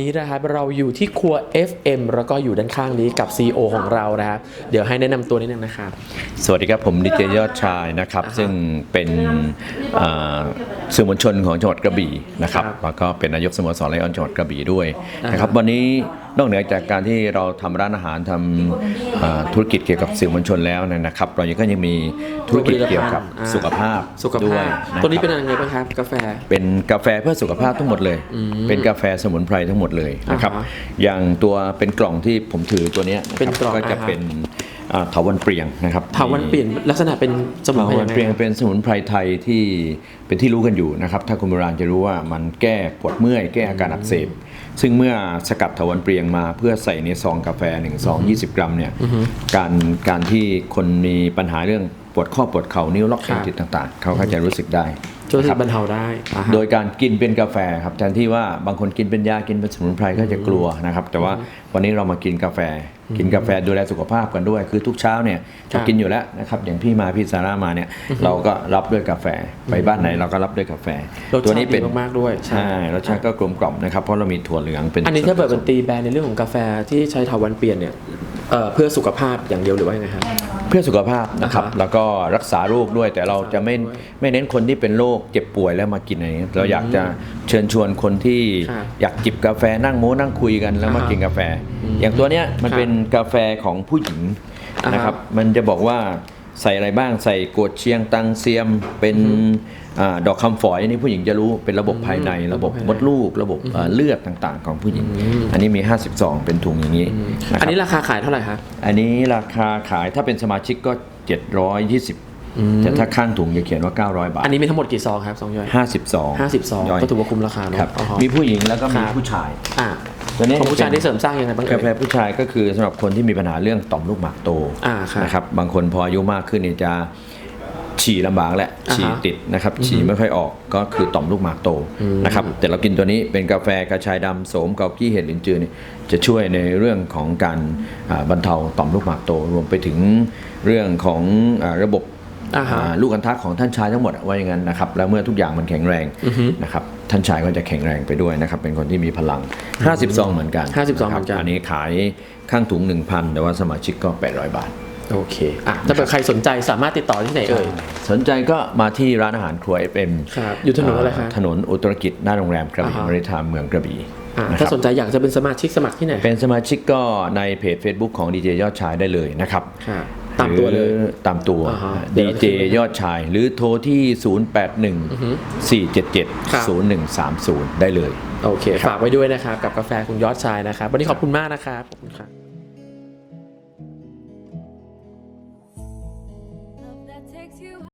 นี้นะครับเราอยู่ที่ครัว FM แล้วก็อยู่ด้านข้างนี้กับ CEO ของเรานะครับเดี๋ยวให้แนะนำตัวนิดนึงนะครับ สวัสดีครับ ผมดิเจยอดชายนะครับ อ่าฮะซึ่งเป็นอ่าสื่อมวลชนของจังหวัดกระบี่นะครับครับแล้วก็เป็นนายกสโมสรไลออนจังหวัดกระบี่ด้วยอ่าฮะนะครับ วันนี้ นอกเหนือจากการที่เราทำร้านอาหารทำอ่าธุรกิจเกี่ยวกับสื่อมวลชนแล้วเนยนะครับ เรายังก็ยังมีธุรกิจเกี่ยวกับอ่าสุขภาพสุขด้วภายพะตัวนี้เป็นครับยังไงบ้างครับกาแฟ เป็นกาแฟเพื่อสุขภาพทั้งหมดเลย เป็นกาแฟสมุนไพรทั้งหมดเลยนะครับอ่าฮะอย่างตัวเป็นกล่องที่ผมถือตัวเนี้ยะครับเป็นกล่องก็จะอ่าฮะเป็นอ่า เถาวันเปรียงนะครับเถาวันเปลี่ยนลักษณะเป็นสมุนเถาไพรวัยันงไงเปรียงเป็นสมุนไพรไทยที่เป็นที่รู้กันอยู่นะครับ ถ้าคนโบราณจะรู้ว่ามันแก้ปวดเมื่อยแก้อาการอักเสบซึ่งเมื่อสกัดเถาวันเปรียงมาเพื่อใส่ในซองกาแฟหนึ่งซอง20กรัมเนี่ยการการที่คนมีปัญหาเรื่องปวดข้อปวดเข่านิ้วล็อกครับเส้นติดต่างๆ เขาก็จะรู้สึกได้ ช่วยนะครับบรรเทาได้อ่าฮะ โดยการกินเป็นกาแฟครับแทนที่ว่าบางคนกินเป็นยากินเป็นสมุนไพรก็จะกลัวนะครับ แต่ว่าวันนี้เรามากินกาแฟ กินกาแฟดูแลสุขภาพกันด้วย คือทุกเช้าเนี่ยครัเราบกินอยู่แล้วนะครับอย่างพี่มาพี่ซาร่ามาเนี่ยเราก็รับด้วยกาแฟไปบ้านไหนเราก็รับด้วยกาแฟรสชาติดีมากๆด้วยใช่ ใช่รสชาติก็กลมกล่อมนะครับเพราะเรามีถั่วเหลืองเป็นอันนี้ถ้าเปิดเป็นตีแบรนด์ในเรื่องของกาแฟที่ใช้เถาวันเปลี่ยนเนี่ยเอ่อเพื่อสุขภาพอย่างเดียวหรือว่ายังไงครับ เพื่อสุขภาพนะครับ อ่าฮะแล้วก็รักษาโรคด้วยแต่เราจะไม่ไม่เน้นคนที่เป็นโรคเจ็บป่วยแล้วมากินอะไรอย่างเงี้ยเราอยากจะเชิญชวนคนที่ครับอยากจิบกาแฟนั่งโม้นั่งคุยกันแล้วมาอ่าฮะกินกาแฟอย่างตัวเนี้ยมันครับเป็นกาแฟของผู้หญิงอ่าฮะนะครับ มันจะบอกว่าใส่อะไรบ้างใส่โกดเชียงตังเซียมเป็นอา ดอกคำฝอยนี่ผู้หญิงจะรู้เป็นระบบภายในระบบมดลูก ระบบเอ่อเลือดต่างๆ ของผู้หญิง อันนี้มี50ซองเป็นถุงอย่างนี้นะคอันรับนี้ราคาขายเท่าไหร่ครับอันนี้ราคาขายถ้าเป็นสมาชิกก็ 720แต่ถ้าข้างถุงจะเขียนว่า 900 บาท อันนี้มีทั้งหมดกี่ซองครับซองย่อย50ซอง50ซองย่อยก็ถือว่าคุ้มราคาเนอะครับอ๋อมีผู้หญิงแล้วก็มีครับผู้ชายอ่าตัวนี้ของผู้ชายที่เสริมสร้างยังไงบ้างเอ่กายแฟผู้ชายก็คือสำหรับคนที่มีปัญหาเรื่องต่อมลูกหมากโตอ่าครับนะครับบางคนพออายุมากขึ้นเนี่ยจะ ฉี่ลำบากแหละอ่าฮะฉี่ติดนะครับฉี่ไม่ค่อยออกก็คือต่อมลูกหมากโตนะครับแต่เรากินตัวนี้เป็นกาแฟกระชายดำโสมเกากี้เห็ดลินจือนี่จะช่วยในเรื่องของการอ่าบรรเทาต่อมลูกหมากโต รวมไปถึงเรื่องของอ่าระบบอ่าฮะอ่าลูกอัณฑะของท่านชายทั้งหมดว่าอย่างนั้นนะครับ แล้วเมื่อทุกอย่างมันแข็งแรงนะครับท่านชายก็จะแข็งแรงไปด้วยนะครับ เป็นคนที่มีพลัง50ซองเหมือนกัน50ซองเหมือนกัน อันนี้ขายข้างถุง 1,000 แต่ว่าสมาชิกก็ 800 บาท โอเคอะถ้าเกิดใครสนใจสามารถติดต่อที่ไหนเอ่ย สนใจก็มาที่ร้านอาหารครัว FM ครับอยู่ถนนอะไรครับถนนอุตรกิจหน้าโรงแรมกระบี่อ่าฮะมริทามเมืองกระบี่อะนะคถ้ารับสนใจอยากจะเป็นสมาชิกสมัครที่ไหน เป็นสมาชิกก็ในเพจ Facebook ของดีเจยอดชายได้เลยนะครับครับตามตัวเลยหรือตามตัวอ่าฮะเดี๋ดียวเจยอดชาย หรือโทรที่ 081ครับ477 0130 ได้เลย โอเค ฝากไว้ด้วยนะครับ กับกาแฟคุณยอดชายนะครับ วันนี้ขอบคุณมากนะครับขอบคุณครับ